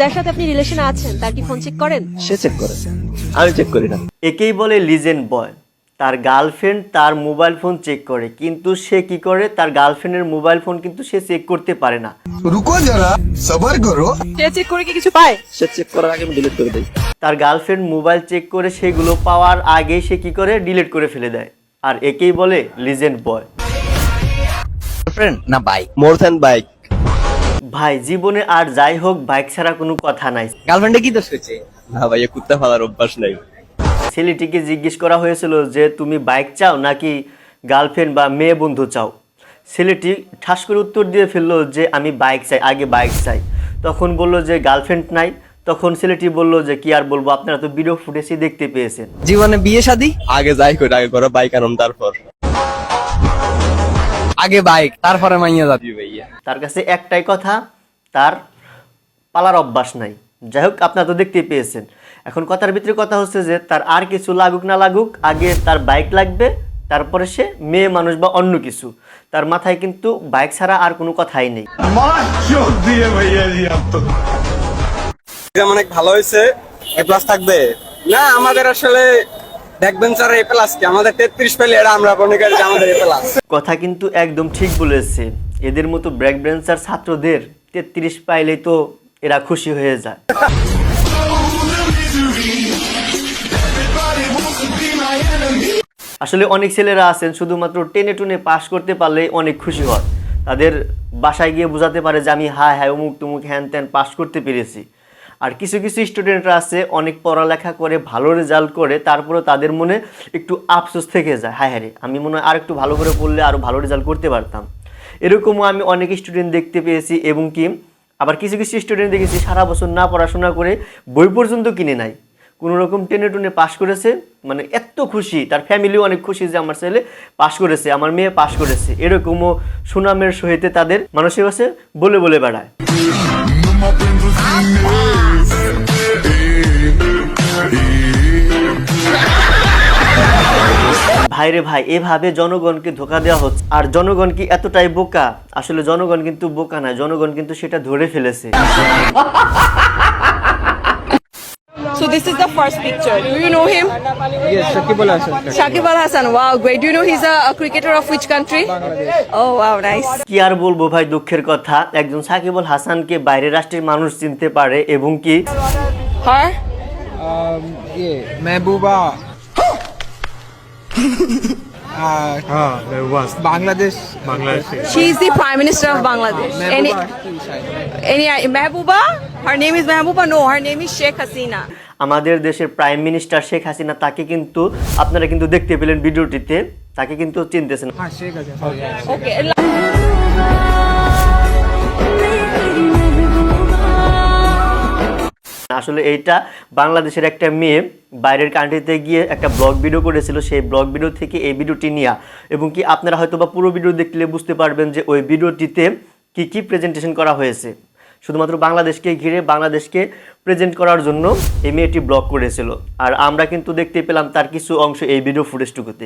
যার সাথে আপনি রিলেশনে আছেন তার কি ফোন চেক করেন? সে চেক করে। আমি চেক করি না। একেই বলে লিজেন্ড বয় তার গার্লফ্রেন্ড তার মোবাইল ফোন চেক করে কিন্তু সে কি করে? তার গার্লফ্রেন্ডের মোবাইল ফোন কিন্তু সে চেক করতে পারে না। রুকো যারা সবার করো। সে চেক করে কি কিছু পায়? সে চেক করার আগে আমি ডিলিট করে দেই। তার গার্লফ্রেন্ড মোবাইল চেক করে সেগুলো পাওয়ার আগে সে কি করে? ডিলিট করে ফেলে দেয়। আর একেই বলে লিজেন্ড বয় না বাইক মোর দ্যান বাইক ভাই জীবনে আর যাই হোক বাইক ছাড়া কোনো কথা নাই। গার্লফ্রেন্ডে কি দোষ হয়েছে? না ভাই কুত্তা ফালার অভ্যাস নাই। ছেলেটিকে জিজ্ঞেস করা হয়েছিল যে তুমি বাইক চাও নাকি গার্লফ্রেন্ড বা মেয়ে বন্ধু চাও? ছেলেটি ঠাস করে উত্তর দিয়ে ফেলল যে আমি বাইক চাই আগে বাইক চাই। তখন বলল যে গার্লফ্রেন্ড নাই। তখন ছেলেটি বলল যে কি আর বলব আপনারা তো ভিডিও ফুটেজই দেখতে পেয়েছেন। জীবনে বিয়ে শাদি? আগে যাই করি আগে করো বাইক আনম তারপর। আগে বাইক তারপরে মাইয়া যাবি। ভাইয়া। তার কাছে একটাই কথা তার পালার অভ্যাস নাই। যাই হোক আপনারা তো দেখতেই পেয়েছেন। এখন কথার ভিতরে কথা হচ্ছে যে তার আর কিছু লাগুক না লাগুক আগে তার বাইক লাগবে তারপরে সে মেয়ে মানুষ বা অন্য কিছু। তার মাথায় কিন্তু বাইক ছাড়া আর কোনো কথাই নেই। অনেক ভালো হয়েছে এ প্লাস থাকবে। না আমাদের আসলে দেখবেন স্যার এ প্লাস কি? আমাদের তেত্রিশ পেলে আমরা মনে করি যে আমাদের এ প্লাস। কথা কিন্তু একদম ঠিক বলেছে। এদের মতো ব্রেক ব্রেন্সার ছাত্রদের তেত্রিশ তো এরা খুশি হয়ে যায়। আসলে অনেক ছেলেরা আছেন, শুধুমাত্র টেনে টুনে পাশ করতে পারলেই অনেক খুশি হয়। তাদের বাসায় গিয়ে বোঝাতে পারে যে আমি হায় হায় অমুক তুমুক হ্যান ত্যান পাশ করতে পেরেছি। আর কিছু কিছু স্টুডেন্টরা আছে, অনেক পড়ালেখা করে, ভালো রেজাল্ট করে, তারপরেও তাদের মনে একটু আফসোস থেকে যায়। হায় হ্যাঁ আমি মনে হয় আর একটু ভালো করে পড়লে আরও ভালো রেজাল্ট করতে পারতাম। এরকমও আমি অনেক স্টুডেন্ট দেখতে পেয়েছি এবং কি, আবার কিছু কিছু স্টুডেন্ট দেখেছি, সারা বছর না পড়াশোনা করে বই পর্যন্ত কিনে নাই। কোনো রকম টেনে টুনে পাশ করেছে মানে এত খুশি, তার ফ্যামিলিও অনেক খুশি যে আমার ছেলে পাশ করেছে, আমার মেয়ে পাশ করেছে। এরকমও সুনামের সহিতে তাদের মানুষের কাছে বলে বলে বেড়ায়। ভাইরে ভাই এভাবে জনগণকে ধোকা দেওয়া হচ্ছে আর জনগণ কি এতটাই বোকা আসলে জনগণ কিন্তু বোকা না জনগণ কিন্তু সেটা ধরে ফেলেছে So this is the first picture. Do you know him? Yes, Shakib Al Hasan. Shakib Al Hassan. Wow, great. Do you know he's a, a cricketer of which country? Oh wow, nice. কি আর বলব ভাই দুঃখের কথা একজন সাকিবুল হাসানকে বাইরের রাষ্ট্রের মানুষ চিনতে পারে এবং কি Ah, there was. Bangladesh. Bangladesh. She is the Prime Minister of Bangladesh. Any, any Mehbooba? Her name is Mehbooba. No, her name is Sheikh Hasina. আমাদের দেশের প্রাইম মিনিস্টার শেখ হাসিনা তাকে কিন্তু আপনারা কিন্তু দেখতে পেলেন ভিডিওটিতে তাকে কিন্তু চিনতেছেন হ্যাঁ শেখ হাসিনা ওকে আসলে এইটা বাংলাদেশের একটা মেয়ে বাইরের কান্ট্রিতে গিয়ে একটা ব্লগ ভিডিও করেছিল, সেই ব্লগ ভিডিও থেকে এই ভিডিওটি নেওয়া এবং কি আপনারা হয়তো বা পুরো ভিডিও দেখলে বুঝতে পারবেন যে ওই ভিডিওটিতে কি কি প্রেজেন্টেশন করা হয়েছে। শুধুমাত্র বাংলাদেশকে ঘিরে বাংলাদেশকে প্রেজেন্ট করার জন্য এই মেয়েটি ব্লগ করেছিল। আর আমরা কিন্তু দেখতে পেলাম তার কিছু অংশ এই ভিডিও ফুটেজটুকুতে